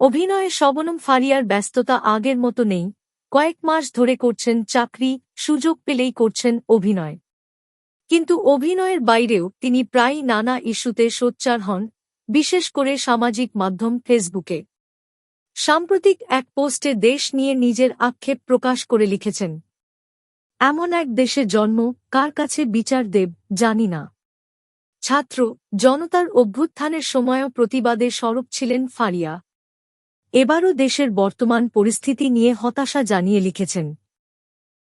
অভিনয়ে শবনম ফারিয়ার ব্যস্ততা আগের মতো নেই, কয়েক মাস ধরে করছেন চাকরি, সুযোগ পেলেই করছেন অভিনয়। কিন্তু অভিনয়ের বাইরেও তিনি প্রায় নানা ইস্যুতে সোচ্চার হন, বিশেষ করে সামাজিক মাধ্যম ফেসবুকে। সাম্প্রতিক এক পোস্টে দেশ নিয়ে নিজের আক্ষেপ প্রকাশ করে লিখেছেন, এমন এক দেশে জন্ম, কার কাছে বিচার দেব, জানি না। ছাত্র, জনতার অভ্যুত্থানের সময়ও প্রতিবাদে সরব ছিলেন ফারিয়া। এবারও দেশের বর্তমান পরিস্থিতি নিয়ে হতাশা জানিয়ে লিখেছেন।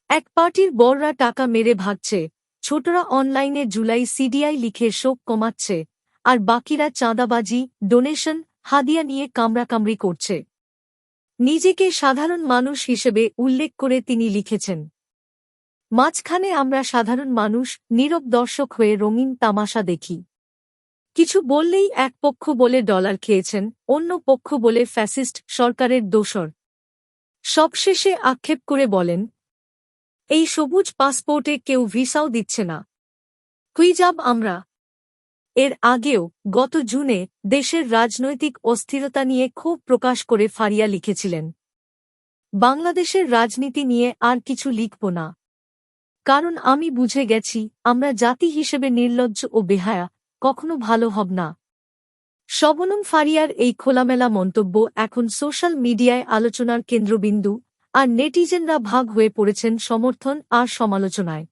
এক পার্টির বড়রা টাকা মেরে ভাগছে, ছোটরা অনলাইনে জুলাই সিডিআই লিখে শোক কমাচ্ছে, আর বাকিরা চাঁদাবাজি, ডোনেশন, হাদিয়া নিয়ে কামড়াকামড়ি করছে। নিজেকে সাধারণ মানুষ হিসেবে উল্লেখ করে তিনি লিখেছেন, মাঝখানে আমরা সাধারণ মানুষ, নীরব দর্শক হয়ে রঙিন তামাশা দেখি। কিছু বললেই এক পক্ষ বলে ডলার খেয়েছেন, অন্য পক্ষ বলে ফ্যাসিস্ট সরকারের দোসর সবশেষে আক্ষেপ করে বলেন, এই সবুজ পাসপোর্টে কেউ ভিসাও দিচ্ছে না। কুইজাব আমরা? এর আগেও গত জুনে দেশের রাজনৈতিক অস্থিরতা নিয়ে ক্ষোভ প্রকাশ করে ফারিয়া লিখেছিলেন, বাংলাদেশের রাজনীতি নিয়ে আর কিছু লিখব না। কারণ আমি বুঝে গেছি আমরা জাতি হিসেবে নির্লজ্জ ও বেহায়া। কখনো ভালো হব না। শবনম ফারিয়ার এই খোলামেলা মন্তব্য এখন সোশ্যাল মিডিয়ায় আলোচনার কেন্দ্রবিন্দু, আর নেটিজেনরা ভাগ হয়ে পড়েছেন সমর্থন আর সমালোচনায়।